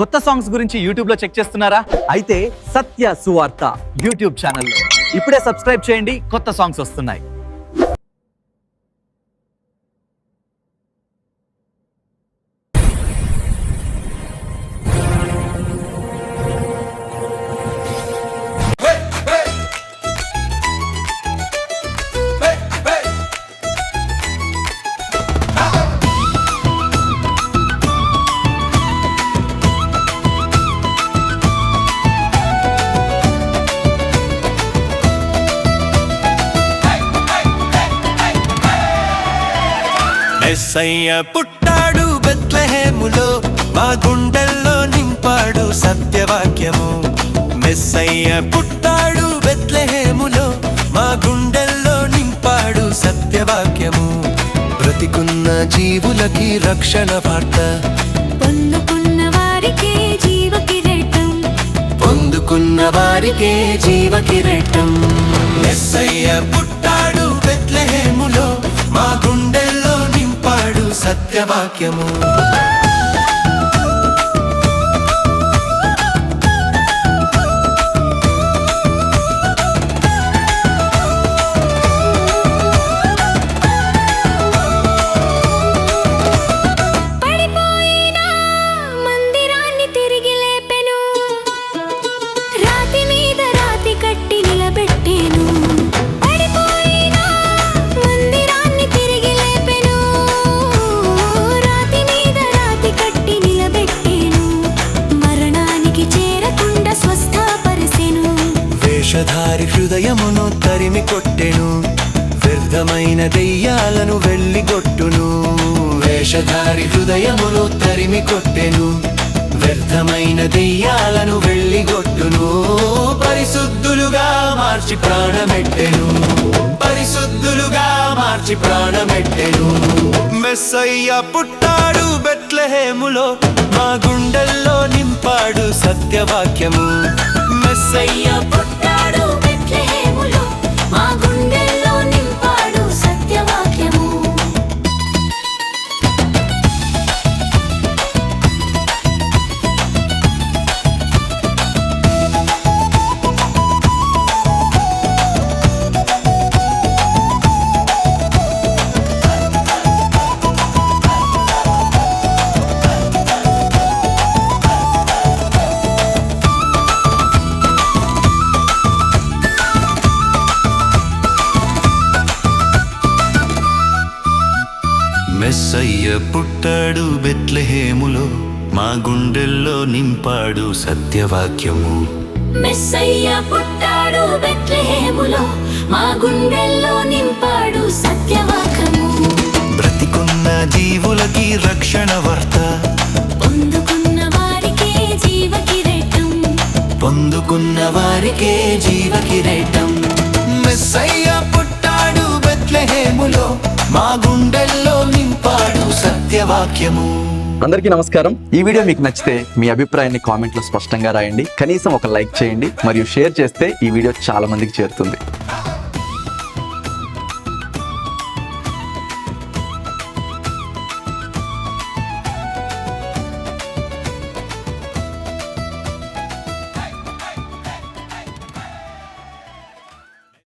కొత్త సాంగ్స్ గురించి యూట్యూబ్లో చెక్ చేస్తున్నారా? అయితే సత్య సువార్త యూట్యూబ్ ఛానల్లో. ఇప్పుడే సబ్స్క్రైబ్ చేయండి కొత్త సాంగ్స్ వస్తున్నాయి. మెస్సయ్య పుట్టాడు బెత్లెహేములో మా గుండెల్లో నింపాడు సత్యవాక్యము. మెస్సయ్య పుట్టాడు బెత్లెహేములో మా గుండెల్లో నింపాడు సత్యవాక్యము. బ్రతికున్న జీవులకి రక్షణ వార్త. పొందుకున్న వారికే జీవ కిరీటం. పొందుకున్న వారికే జీవ కిరీటం. మెస్సయ్య పుట్టాడు సత్యవాక్యము. వేషధారి హృదయమును తరిమి కొట్టెను. వ్యర్థమైన దెయ్యాలను వెళ్ళిగొట్టును వేషధారి హృదయమును తరిమి కొట్టెను. వ్యర్థమైన దెయ్యాలను వెళ్ళిగొట్టును పరిశుద్ధులుగా మార్చి ప్రాణమెట్టెను. పరిశుద్ధులుగా మార్చి ప్రాణమెట్టెను. మెస్సయ్య పుట్టాడు బెట్లహేములో మా గుండెల్లో నింపాడు సత్యవాక్యము. మెస్సయ్య మెస్సయ్య పుట్టాడు బెత్లెహేములో మా గుండెల్లో నింపాడు సత్యవాక్యము. మెస్సయ్య పుట్టాడు బెత్లెహేములో మా గుండెల్లో నింపాడు సత్యవాక్యము. బ్రతికున్న జీవులకి రక్షణ వార్త. పొందుకున్న వారికే జీవ కిరీటం. పొందుకున్న వారికే జీవ కిరీటం. మెస్సయ్య పుట్టాడు బెత్లెహేములో మా గుండెల్లో సత్యవాక్యము అందరికీ నమస్కారం. ఈ వీడియో మీకు నచ్చితే మీ అభిప్రాయాన్ని కామెంట్లో స్పష్టంగా రాయండి. కనీసం ఒక లైక్ చేయండి మరియు షేర్ చేస్తే ఈ వీడియో చాలా మందికి చేరుతుంది.